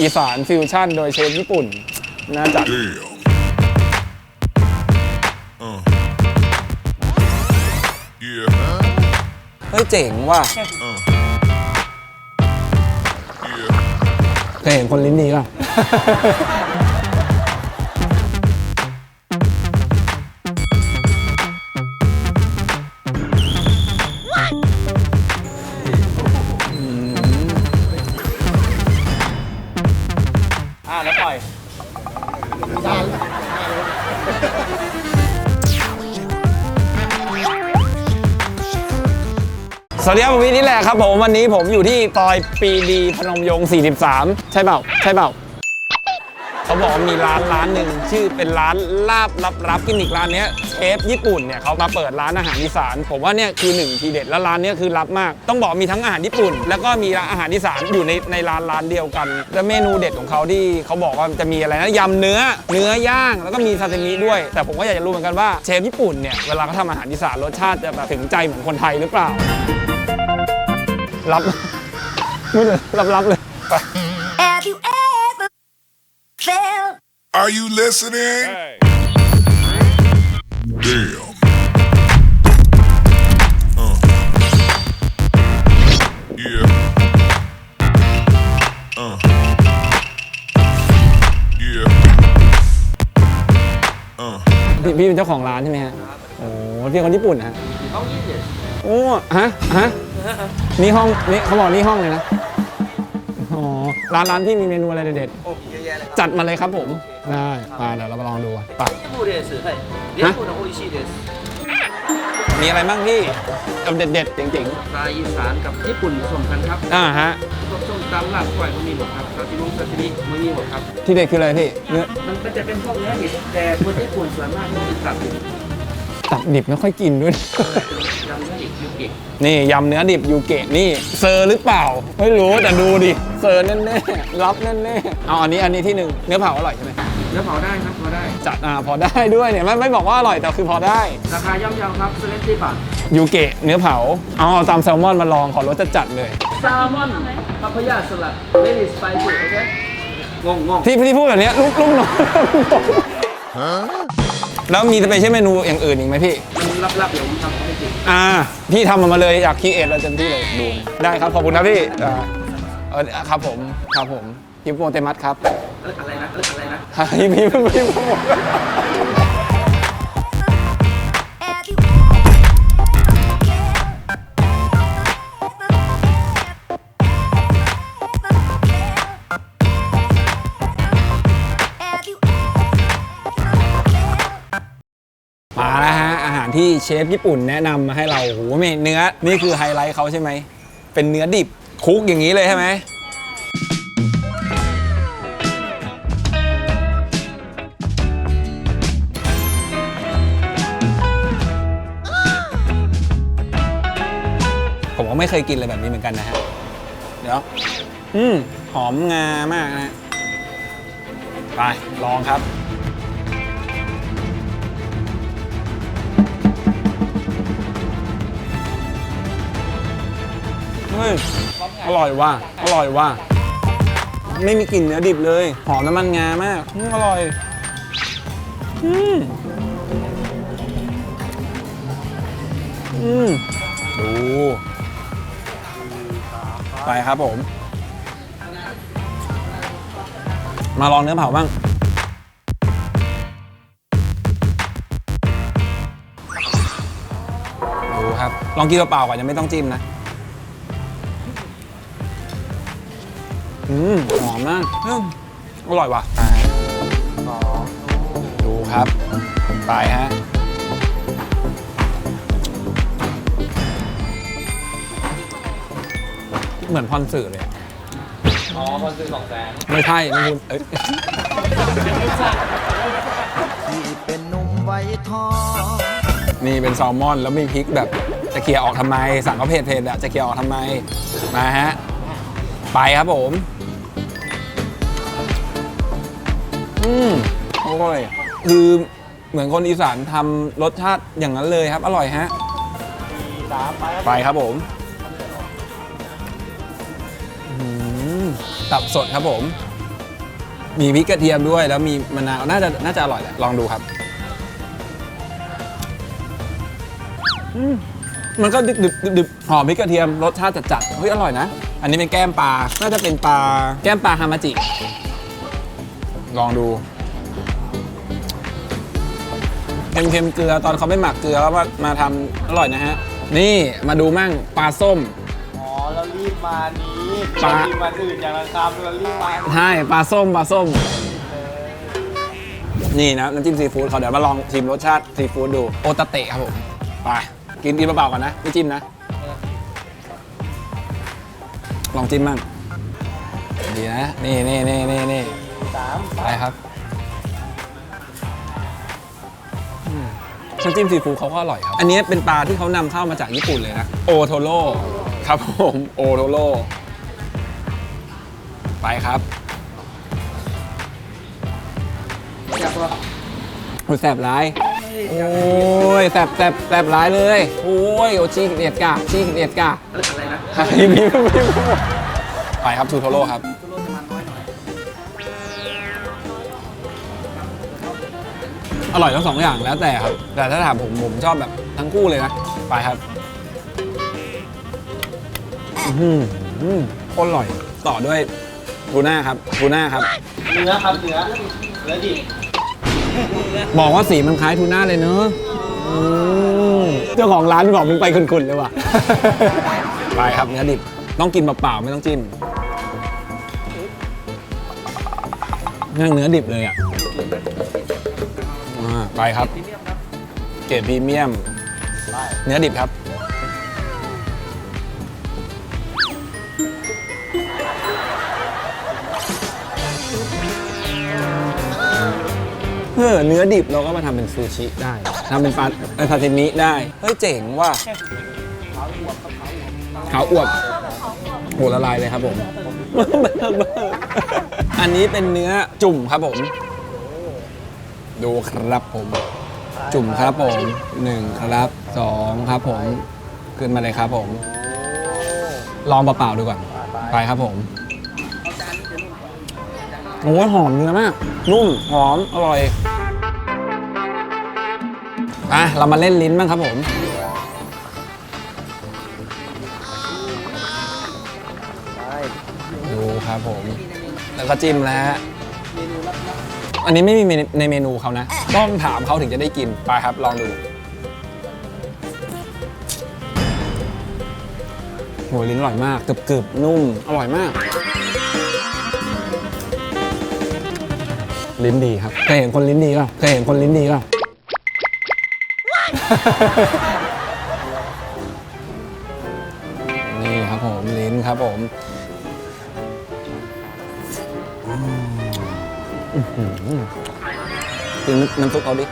อีสานฟิวชั่นโดยเชฟญี่ปุ่น น่าจัด Damn. Uh. Yeah. เฮ้ยเจ๋งว่ะ Uh. Yeah. เคยเห็นคนลิ้นดีป่ะ สวัสดีครับผมวินนี่แหละครับผมวันนี้ผมอยู่ที่ซอยปีดีพนมยงค์43 ใช่เปล่า ใช่เปล่า เขาบอกว่ามีร้านร้านหนึ่งชื่อเป็นร้านลาบรับรับกิมมิกร้านเนี้ยเชฟญี่ปุ่นเนี่ยเขามาเปิดร้านอาหารอีสาน ผมว่าเนี่ยคือหนึ่งทีเด็ดแล้วร้านเนี้ยคือรับมาก ต้องบอกมีทั้งอาหารญี่ปุ่น แล้วก็มีร้านอาหารอีสานอยู่ในในร้านร้านเดียวกัน แล้วเมนูเด็ดของเขาที่เขาบอกว่าจะมีอะไรนะยำเนื้อเนื้อย่างแล้วก็มีซาซิมิด้วย แต่ผมก็อยากจะรู้เหมือนกันว่าเชฟญี่ปุ่นเนี่ยเวลาเขาทำอาหารอีสานรสชาติจะแบบถึงใจเหมือนคนไทยหรือเปล่ารับไม่เลยรับรับเลยไป Are you listening? Damn. Uh. Yeah. Uh. Yeah. Uh. พี่พี่เป็นเจ้าของร้านใช่ไหมฮะ โอ้พี่คนญี่ปุ่นนะฮะโอ้ฮะ ฮะ นี่ห้อง นี่เขาบอกนี่ห้องเลยนะ อ๋อ ร้านร้านที่มีเมนูอะไรเด็ดๆ จัดมาเลยครับผม ได้มาเดี๋ยวเรามาลองดูกันไป レースはいレースの美味しいです มีอะไรบ้างพี่เอาเด็ดๆเจ๋ง ปลาอีสานกับญี่ปุ่นผสมกันครับ ๆ อ่าฮะ พวกส้มตำลาบก้อยมันมีหมดครับซาซิมิซาซิมิมันมีหมดครับ ที่เด็ดคืออะไรพี่ เนื้อ มันก็จะเป็นพวกเนื้อดิบแต่คนญี่ปุ่นส่วนมากจะกินตับดิบ ตับดิบไม่ค่อยกินด้วย ยำเนื้อ ดิบยูกินี่ยำเนื้อดิบยูเกะนี่เซอร์หรือเปล่า ไม่รู้แต่ดูดิเซอร์แน่ๆรับแน่ๆเอาอันนี้อันนี้ที่หนึ่งเนื้อเผาอร่อยใช่ไหมเนื้อเผาได้ครับพอได้จัดอ่าพอได้ด้วยเนี่ยไม่ไม่บอกว่าอร่อยแต่คือพอได้ ราคาย่อมเยาครับเซเลนตี้บาทยูเกะเนื้อเผาเอาเอาตามแซลมอนมาลองขอรสจัดจัดๆเลยแซลมอนปาพายาสลัดเวลี่สไปซี่โอเคงงงงที่ที่พูดแบบเนี้ยลูกลูกน้องแล้วมีสเปเชียลเมนูอย่างอื่นอีกไหมพี่มัน ลับๆเดี๋ยวผมทำให้กินอ่าพี่ทำมันมาเลยอยากคีเอทเราเต็มที่เลยดู ได้ครับขอบคุณนะพี่อ่าเออครับผมครับผมฮิปโปเตมัสครับ เอ้ยอะไรนะเอ้ยอะไรนะ ฮิปฮิปฮิปฮิป ที่เชฟญี่ปุ่นแนะนำมาให้เราโอ้โหเมเนื้อ นี่คือไฮไลท์เขาใช่ไหม เป็นเนื้อดิบคลุกอย่างนี้เลยใช่ไหมผมก็ไม่เคยกินอะไรแบบนี้เหมือนกันนะฮะ เดี๋ยว อืม หอมงามากนะ ไป ลองครับ เฮ้ย อร่อยว่ะ อร่อยว่ะ ไม่มีกลิ่นเนื้อดิบเลย หอมน้ำมันงามากอืมอร่อย อืม อืม ดู ไปครับผม มาลองเนื้อเผาบ้าง ดูครับ ลองกินเปล่าๆก่อนยังไม่ต้องจิ้มนะ อืมหอมมากอืมอร่อยว่ะอ่าดูครับ ไปฮะ เหมือนพรสื่อเลยอะอ๋อพอซื้อสองแสนไม่ใช่ไม่คุณเอ้ยที่เป็นหนุ่มไว้ทองนี่เป็นแซลมอนแล้วมีพริกแบบจะเคลียร์ออกทำไม สั่งเขาเผ็ดๆอะจะเคลียร์ออกทำไม มาฮะ ไปครับผม อืมอร่อย คือเหมือนคนอีสานทำรสชาติอย่างนั้นเลยครับ อร่อยฮะ ไปครับผมอื้อหือตับสดครับผม มีพริกกระเทียมด้วย แล้วมีมะนาว น่าจะน่าจะอร่อยแหละ ลองดูครับ อืมมันก็ดึบดึบดึบดึบหอมพริกกระเทียม รสชาติจัดจัดๆเฮ้ย อร่อยนะ อันนี้เป็นแก้มปลา น่าจะเป็นปลา แก้มปลาฮามาจิ ลองดูเค็มๆเกลือตอนเขาไม่หมักเกลือแล้วมามาทำอร่อยนะฮะ นี่มาดูมั่งปลาส้ม อ๋อเรารีบมานี้ปลา เรารีบมาอื่นอย่างละคำเรารีบมาใช่ปลาส้มปลาส้ม นี่นะน้ำจิ้มซีฟู้ดเขาเดี๋ยวมาลองชิมรสชาติซีฟู้ดดูโอตาเตะครับผมไปกินกินเปล่าๆก่อนนะไม่จิ้มนะ ลองจิ้มมั่งดีนะ นี่นี่นี่นี่นี่สามไปครับอืมน้ำจิ้มซีฟู้ดเขาก็อร่อยครับ อันนี้เป็นปลาที่เขานำเข้ามาจากญี่ปุ่นเลยนะ โอโทโร่ครับผมโอโทโร่ไปครับอยากว่าโอ้ยแสบร้าย โอ้ยแสบแสบแสบร้ายเลย โอ้ยโอชีเดียดกาชีเดียดกาอะไรนะ พี่พี่พี่ไปครับทูโทโร่ครับอร่อยทั้งสองอย่างแล้วแต่ครับ แต่ถ้าถามผมผมชอบแบบทั้งคู่เลยนะ ไปครับอื้อหือโคตรอร่อยต่อด้วยทูน่าครับทูน่าครับ เนื้อครับเนื้อเนื้อดิบอกว่าสีมันคล้ายทูน่าเลยเนอะเจ้าของร้านบอกมึงไปคุนๆเลยว่ะ ไปครับเนื้อดิบต้องกินเปล่าๆไม่ต้องจิ้มนั่งเนื้อดิบเลยอะอ่าไปครับ เกรดพรีเมียม เนื้อดิบครับ เออเนื้อดิบเราก็มาทำเป็นซูชิได้ทำเป็นปลาเป็นซาซิมิได้ เฮ้ยเจ๋งว่ะ ขาวอวบโหละลายเลยครับผม อันนี้เป็นเนื้อจุ่มครับผม ดูครับผม จุ่มครับผมหนึ่งครับสองครับผม ขึ้นมาเลยครับผม ลองเปล่าๆดูก่อน ไปครับผมโอ้ยหอมเนื้อมาก นุ่ม หอม อร่อยอะเรามาเล่นลิ้นบ้างครับผม ครับผม แล้วก็จิ้มแล้วฮะอันนี้ไม่มีในเมนูเขานะ ต้องถามเขาถึงจะได้กิน ไปครับลองดูโหลิ้นอร่อยมากกรึบๆนุ่ม อร่อยมาก ลิ้นดีครับ เคยเห็นคนลิ้นดีป่ะ เคยเห็นคนลิ้นดีป่ะ นี่ครับผมลิ้นครับผม กินน้ำซุปเอาดิ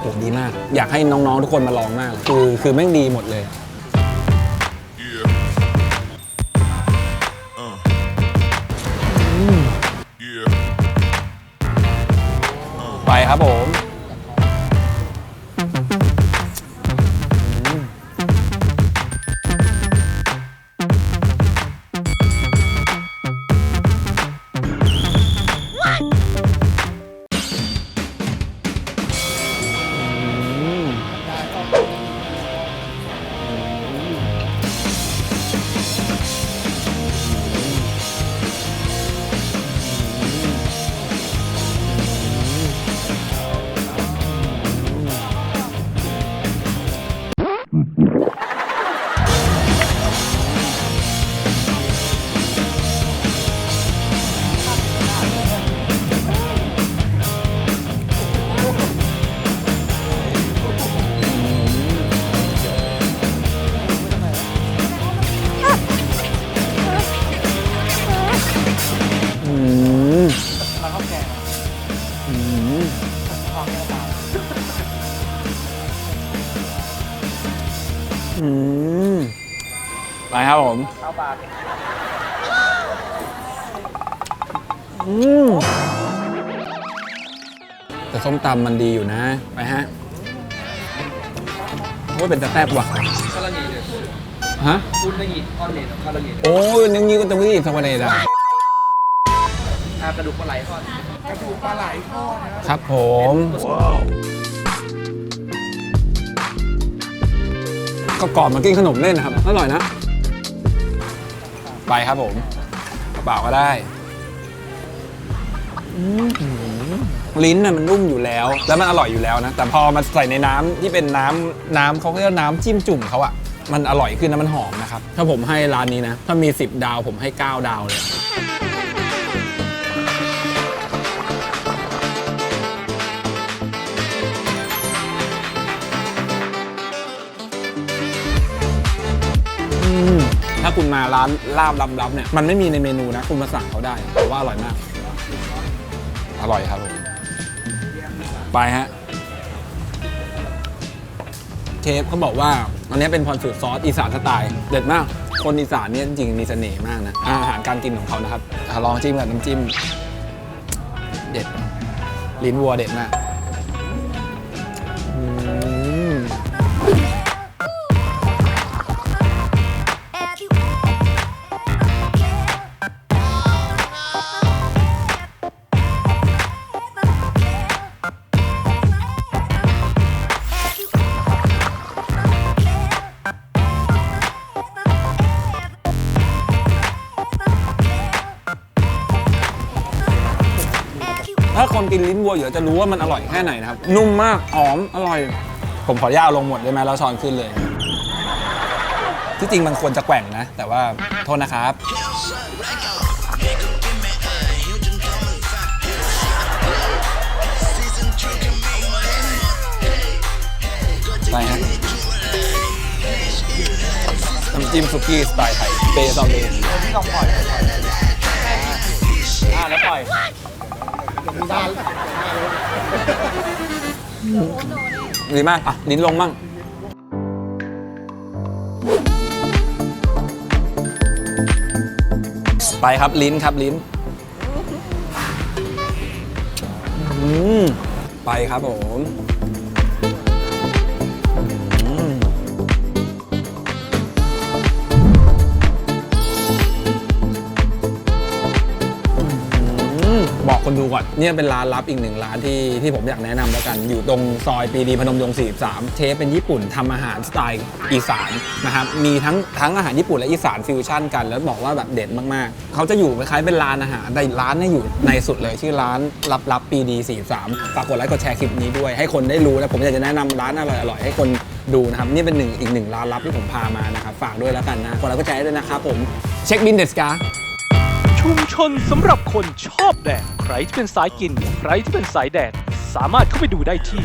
โหดีมาก อยากให้น้อง ๆ ทุกคนมาลองมาก คือคือแม่งดีหมดเลย Yeah. Uh. Yeah. ไปครับผม แต่ส้มตำมันดีอยู่นะ ไปฮะว่าเป็นตะแทบว่ะคาราเนตฮะคุณได้ยินออนเนตคาราเนตโอ้ยนึงนี้ก็ต้องวิ่งสวัสดีจ้ะอ่ากระดูกปลาไหลทอดครับผมก็กรอบมากินขนมเล่นนะครับ อร่อยนะ ไปครับผมกระเป๋าก็ได้อื้อหือลิ้นน่ะมันนุ่มอยู่แล้ว แล้วมันอร่อยอยู่แล้วนะ แต่พอมาใส่ในน้ำที่เป็นน้ำน้ำเขาเรียกว่าน้ำจิ้มจุ่มเขาอะมันอร่อยขึ้นนะมันหอมนะครับ ถ้าผมให้ร้านนี้นะ ถ้ามี 10 ดาวผมให้ 9 ดาวเลย คุณมาร้านลาบลับๆเนี่ยมันไม่มีในเมนูนะ คุณมาสั่งเขาได้ผมว่าอร่อยมาก อร่อยครับผมไปฮะเชฟเขาบอกว่าอันนี้เป็นพรสูตรซอสอีสานสไตล์เด็ดมาก คนอีสานเนี่ยจริงๆมีเสน่ห์มากนะ อาหารการกินของเขานะครับอะลองจิ้มกับน้ำจิ้ม เด็ด ลิ้นวัวเด็ดมาก กินลิ้นวัวอยู่แล้วจะรู้ว่ามันอร่อยแค่ไหนนะครับ นุ่มมากหอมอร่อย ผมขออนุญาตลงหมดได้ไหมแล้วช้อนขึ้นเลย ที่จริงมันควรจะแกว่งนะ แต่ว่าโทษนะครับ ไปฮะน้ำจิ้มซุกี้สไตล์ไทยเบซอเบสอ่าแล้วปล่อย ดีมาก อะ ลิ้นลงมั่งไปครับลิ้นครับลิ้นอืมไปครับผม บอกคนดูก่อนเนี่ยเป็นร้านลับอีกหนึ่งร้านที่ที่ผมอยากแนะนำแล้วกัน อยู่ตรงซอยปรีดีพนมยงค์43 เชฟเป็นญี่ปุ่นทำอาหารสไตล์อีสานนะครับมีทั้งทั้งอาหารญี่ปุ่นและอีสานฟิวชั่นกัน แล้วบอกว่าแบบเด็ดมากๆ เขาจะอยู่คล้ายๆเป็นร้านอาหารแต่ร้านเนี่ยอยู่ในสุดเลยชื่อร้านลับลับปีดี43ฝากกดไลค์กดแชร์คลิปนี้ด้วย ให้คนได้รู้และผมอยากจะแนะนำร้านอร่อยๆให้คนดูนะครับนี่เป็นหนึ่งอีกหนึ่งร้านลับที่ผมพามานะครับฝากด้วยแล้วกันนะกดไลค์กดแชร์ด้วยนะครับผมเช็คบินเดสกา ชุมชนสำหรับคนชอบแดด ใครที่เป็นสายกิน ใครที่เป็นสายแดด สามารถเข้าไปดูได้ที่